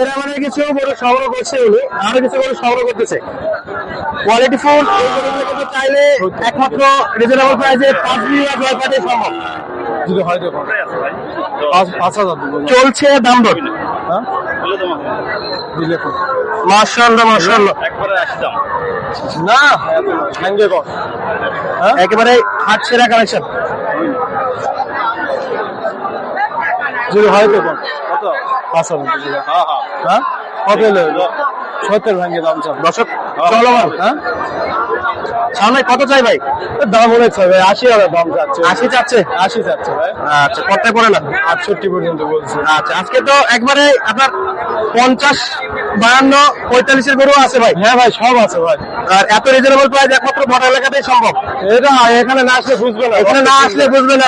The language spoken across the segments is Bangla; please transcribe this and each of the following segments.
এরা মানে কিছু গরু সংগ্রহ করছে উনি আরও কিছু গরু সংগ্রহ করতেছে। কোয়ালিটি ফুল এই গরুগুলো কিন্তু চাইলে একমাত্র রিজনেবল প্রাইসে পাঁচ পাঠিয়ে সম্ভব। যদি হয় দেখো পাঁচ পাঁচ হাজার চলছে দাম দর। হ্যাঁ? মার্শাল্লাহ মার্শাল্লাহ না একেবারে হাট সেরা কালেকশন যদি হয় পাঁচ হাজার হ্যাঁ? কত হলে সত্তর ভাঙ্গে দাম চান দর্শক চলমান হ্যাঁ? সামনে কত চাই ভাই? দাম অনেক চাই ভাই আশি হাজার দাম চাচ্ছে আশি চাচ্ছে আশি চাচ্ছে ভাই। আচ্ছা কটায় পড়ে না? আটষট্টি পর্যন্ত বলছি। আচ্ছা আজকে তো একবারে আপনার পঞ্চাশ বায়ান্ন পঁয়তাল্লিশের গরু আছে ভাই। হ্যাঁ ভাই সব আছে ভাই। আর এত রিজনেবল প্রাইস একমাত্র বড় এলাকাতেই সম্ভব? এটা এখানে না আসলে বুঝবে না। এখানে না আসলে বুঝবে না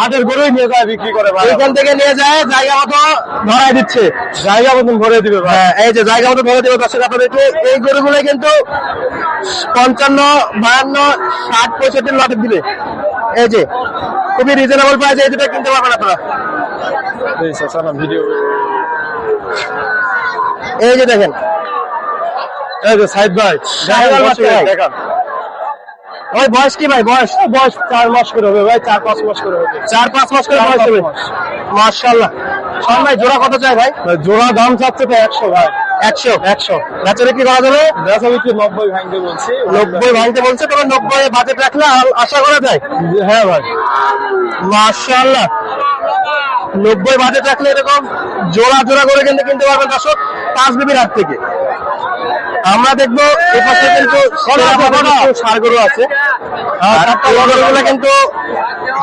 হাটের গরুই নিয়ে যায় বিক্রি করে ভাই। এখান থেকে নিয়ে যায় জায়গা মতো ধরাই দিচ্ছে। জায়গা মতন ভরে দিবে ভাই। হ্যাঁ এই যে জায়গা মতো ধরে দেবে দর্শক আপনাদের একটু এই গরুগুলো কিন্তু পঞ্চান্ন বায়ান্ন ষাট পঁয়ষট্টি লটে দিবে। এই যে খুবই রিজনেবল প্রাইস এই দুটো কিনতে পারবেন আপনারা। ভিডিও এই যে দেখেন। এই যে সাইদ ভাই সাইদ ভাই। বয়স কি ভাই বয়স? বয়স চার মাস করে হবে ভাই চার পাঁচ মাস করে হবে। চার পাঁচ মাস করে বয়স হবে? মার্শাল্লাহ সব ভাই জোড়া কত চাই ভাই? জোড়া দাম চাচ্ছে তো একশো ভাই। একশো? একশো। বেচা বিক্রি করা যাবে? দেখা বিক্রি নব্বই ভাঙতে বলছি। নব্বই ভাঙতে বলছে তবে নব্বই বাজেট রাখলে আশা করা যায়? হ্যাঁ ভাই। মার্শাল্লাহ নব্বই বাজেট রাখলে এরকম জোড়া জোড়া করে কিন্তু কিনতে পারবেন দর্শক পাঁচ বিবির হাত থেকে। আমরা দেখব এপাশে কিন্তু সার গরু আছে। গরুগুলো কিন্তু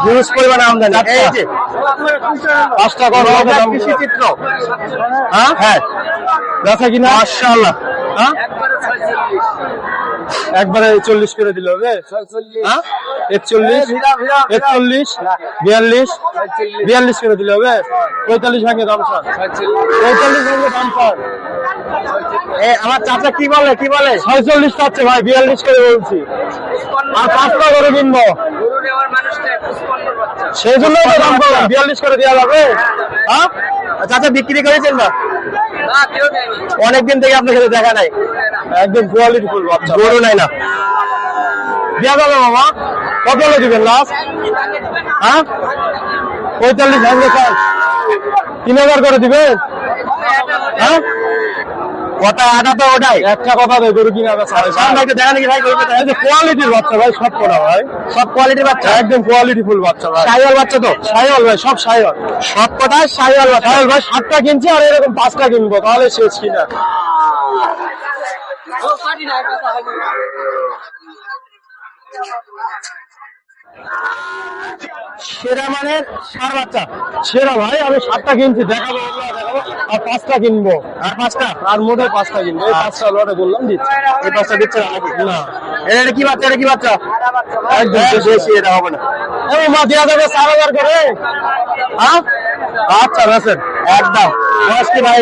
হিউজ পরিমাণে আমদানি। এই যে পাঁচটা কর কৃষি চিত্র। হ্যাঁ? হ্যাঁ। দেখা কিনা মার্শাল্লাহ হ্যাঁ? একবারে চল্লিশ করে দিল হবে হ্যাঁ? একচল্লিশ একচল্লিশ বিয়াল্লিশ বিয়াল্লিশ করে দিলে হবে। পঁয়তাল্লিশ ভাঙে দাম স্যার পঁয়তাল্লিশ ভাঙে দাম স্যার আমার চাচা কি বলে কি বলে? ছয়চল্লিশ পাচ্ছে ভাই বিয়াল্লিশ করে বলছি। আর পাঁচটা করে কিনবো। সেই জন্য দাম করলাম বিয়াল্লিশ করে দেওয়া যাবে। হ্যাঁ চাচা বিক্রি করেছেন না? অনেকদিন থেকে আপনার সাথে দেখা নাই। একদম কোয়ালিটি ফুল গরু নাই না। দেওয়া যাবে মামা। কত হলে দিবেন লাস্ট? হ্যাঁ? পঁয়তাল্লিশ ভাঙবে স্যার তিন হাজার করে দিবেন? হ্যাঁ? কথা আটা তো ওটাই। একটা কথা দেয় গরু কিনা হয় ভাইকে দেখা নাকি ভাই এই যে কোয়ালিটির বাচ্চা ভাই সব করা ভাই। সব কোয়ালিটির বাচ্চা? একদম কোয়ালিটি ফুল বাচ্চা ভাই। সাইওয়াল বাচ্চা তো? সাইওয়াল ভাই সব সাইওয়াল। সব কথায় সাইওয়াল বাচ্চা? সাইওয়াল ভাই সাতটা কিনছি আর এরকম পাঁচটা কিনবো তাহলে শেষ কিনা। সেরা মানে সার বাচ্চা। সেরা ভাই আমি সাতটা কিনছি দেখাবো দেখাবো আর পাঁচটা কিনবো। আর পাঁচটা? আর মোটে পাঁচটা কিনবো। এই পাঁচটা লটে বললাম দিচ্ছি। এই পাঁচটা দিচ্ছে না। এটা কি বাচ্চা এটা কি বাচ্চা? একদম। দেশি এটা হবে না। ও মা দেওয়া যাবে চার হাজার করে। হ্যাঁ? আচ্ছা বেছেন একদম। বয়স কি ভাই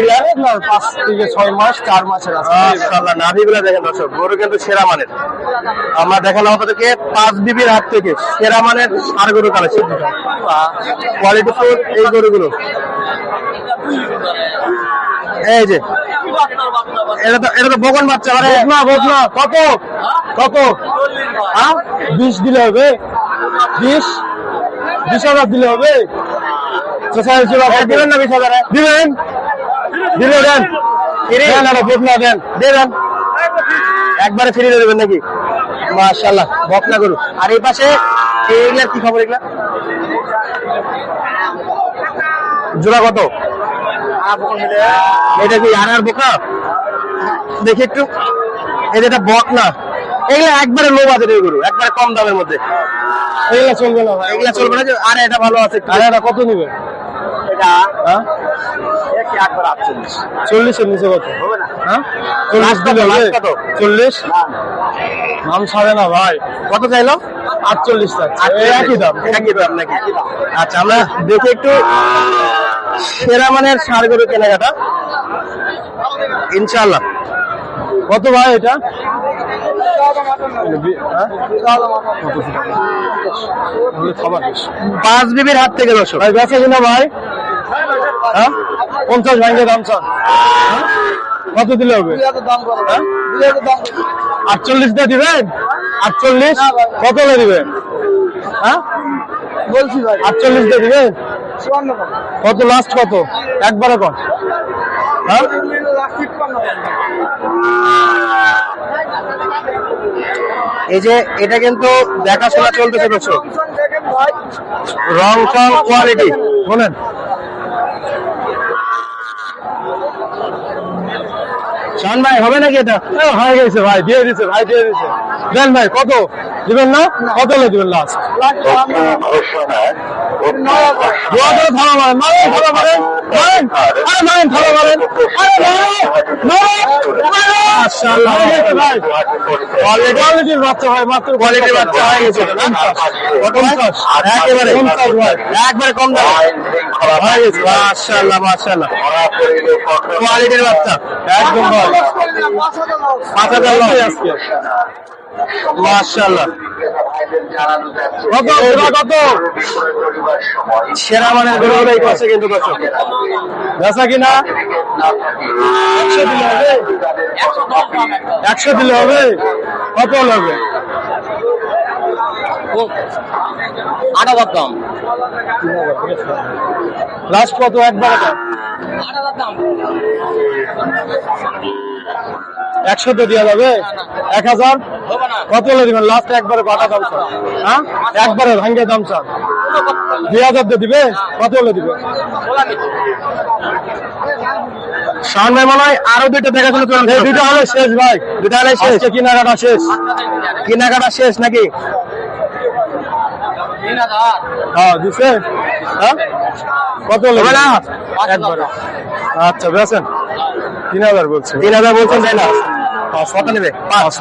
পাঁচ থেকে ছয় মাস চার মাসের আছে। মাশাআল্লাহ নাভিগুলা দেখেন দর্শক গরু কিন্তু সেরা মানের। আমরা দেখালাম আপনাদেরকে পাঁচ বিবির হাত থেকে সেরা মানের সার গরু কালেকশন। কোয়ালিটি এই গরুগুলো। এই যে এটা তো এটা তো বগন বাচ্চা বকনা বকনা কত কত হ্যাঁ? বিশ দিলে হবে। বিশ? বিশ হাজার দিলে হবে। দিবেন না বিশ হাজারে? দিবেন? দিলে দেন। একটা দেন দেবেন একবারে ফিরিয়ে দেবেন নাকি? মাশাআল্লাহ বকনা গরু। আর এই পাশে এইগুলার কি খবর এগুলা? জোড়া কত? এটা কি আর বোকা? দেখি একটু। এই যেটা বক না এগুলা একবারে লো বাজারের গরু একবারে কম দামের মধ্যে। এগুলা চলবে না এগুলা চলবে না আরে এটা ভালো আছে। আর এটা কত নিবে এটা হ্যাঁ একবার আটচল্লিশ চল্লিশের নিচে কত? হ্যাঁ? চল্লিশ? দিলে? চল্লিশ? নাম ছাড়ে না ভাই। কত চাইলো? আটচল্লিশ একই দাম। একই দাম নাকি? আচ্ছা আমরা দেখি একটু সেরা মানের সার গরু কেনাকাটা। ইনশাল্লাহ কত ভাই এটা? হ্যাঁ? পাঁচ বিবির হাত থেকে দর্শক। ভাই বেচা কিনা ভাই? হ্যাঁ? পঞ্চাশ ভাঙ্গে দাম চান। হ্যাঁ? কত দিলে হবে? হ্যাঁ? আটচল্লিশ দিয়ে দিবেন? আটচল্লিশ? কত হলে দিবেন? হ্যাঁ? বলছি ভাই। আটচল্লিশ দিয়ে দিবেন? কত লাস্ট কত? একবারে কন হ্যাঁ? এই যে এটা কিন্তু দেখাশোনা চলতেছে দর্শক। রং কোয়ালিটি বলেন শান ভাই, হবে নাকি এটা? হয়ে গেছে ভাই, দিয়ে দিছে, ভাই, দিয়ে দিছে। দেন ভাই, কত? দিবেন না? কত হলে দিবেন লাস্ট কত পঞ্চাশ। একেবারে কম দাম মাশাআল্লাহ মাশাআল্লাহ। কোয়ালিটির বাচ্চা। একদম ভাই কত কত সেরা গরুগুলো এই কিন্তু কিনা একশো দিলে হবে একশো দিলে হবে কত হলে হবে আট হাজার দাম লাস্ট কত একবার একশো তো দেওয়া যাবে? এক হাজার? কত হলে দিবেন? লাস্ট একবারে বাটা দাম চান হ্যাঁ? একবারে ভাঙ্গে দাম চান দুই হাজার দিবে? কত হলে দিবে? ভাই মনে হয় আরও দুইটা হলে শেষ ভাই। দুইটা হলে শেষ। কেনাকাটা শেষ। কেনাকাটা শেষ নাকি? হ্যাঁ দিছে। হ্যাঁ? কত হলে একবারে। আচ্ছা বেছেন তিন হাজার বলছে তিন হাজার বলছেন তাই না? কত নেবে? পাঁচ।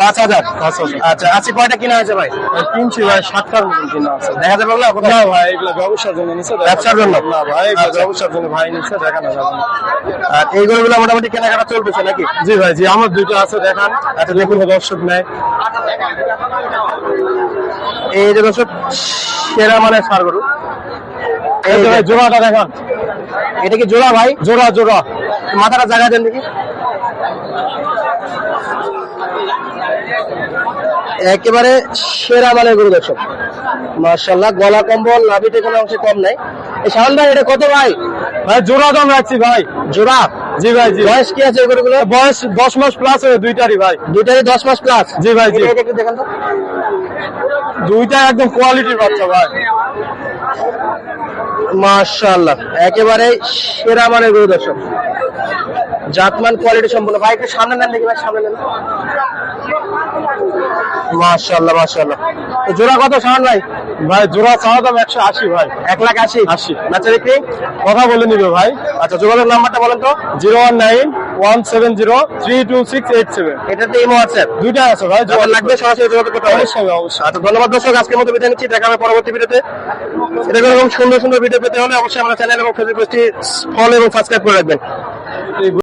পাঁচ। হাজার? পাঁচ আচ্ছা আজকে কয়টা কিনা হয়েছে ভাই? কিনছি ভাই মতন কিনা আছে। দেখা যাবে না কোথায় ভাই এগুলো ব্যবসার জন্য নিচ্ছে ব্যবসার জন্য? না ভাই আচ্ছা। ব্যবসার জন্য ভাই নিচ্ছে দেখানো যাবে। আর এই গরুগুলো মোটামুটি কেনাকাটা চলতেছে নাকি? জি ভাই জি আমার দুইটা আছে দেখান। আচ্ছা দেখুন। দর্শক নেয় এই যে দর্শক সেরা মানে সার গরু। জোড়াটা দেখান। এটা কি জোড়া ভাই? জোড়া জোড়া। মাথাটা জায়গা দেন দেখি। একেবারে সেরা মানের গরু দর্শক। মার্শাল্লাহ গলা কম্বল নাভিতে কোনো অংশে কম নাই। এই শাওন ভাই এটা কত ভাই? ভাই জোড়া দাম রাখছি ভাই। জোড়া? জি ভাই জি। বয়স কি আছে গরুগুলো বয়স দশ মাস প্লাস হবে দুইটারই ভাই। দুইটারই দশ মাস প্লাস জি ভাই, জি। দেখান তো। দুইটা একদম কোয়ালিটির বাচ্চা ভাই। মার্শাল্লাহ একেবারে সেরা মানের গরু দর্শক। জাতমান কোয়ালিটি সম্পূর্ণ ভাই একটু সামনে নেন দেখি ভাই সামনে নেন। মার্শাল্লাহ মার্শাল্লাহ তো জোড়া কত ভাই? ভাই জোড়া চাওয়া দাম একশো আশি ভাই। এক লাখ আশি। আশি। বেচা বিক্রি? কথা বলে নিবে ভাই। আচ্ছা যোগাযোগ নাম্বারটা বলেন তো। Zero one nine one seven zero three two six eight seven. এটাতে ইমো আছে? দুইটা আছে ভাই যখন লাগবে সরাসরি যোগাযোগ করতে হবে। অবশ্যই অবশ্যই। আচ্ছা ধন্যবাদ দর্শক আজকের মতো বিদায় নিচ্ছি। দেখা হবে পরবর্তী ভিডিওতে। এরকম সুন্দর সুন্দর ভিডিও পেতে হলে অবশ্যই আমার চ্যানেল এবং ফেসবুক পেজটি ফলো এবং সাবস্ক্রাইব করে রাখবেন।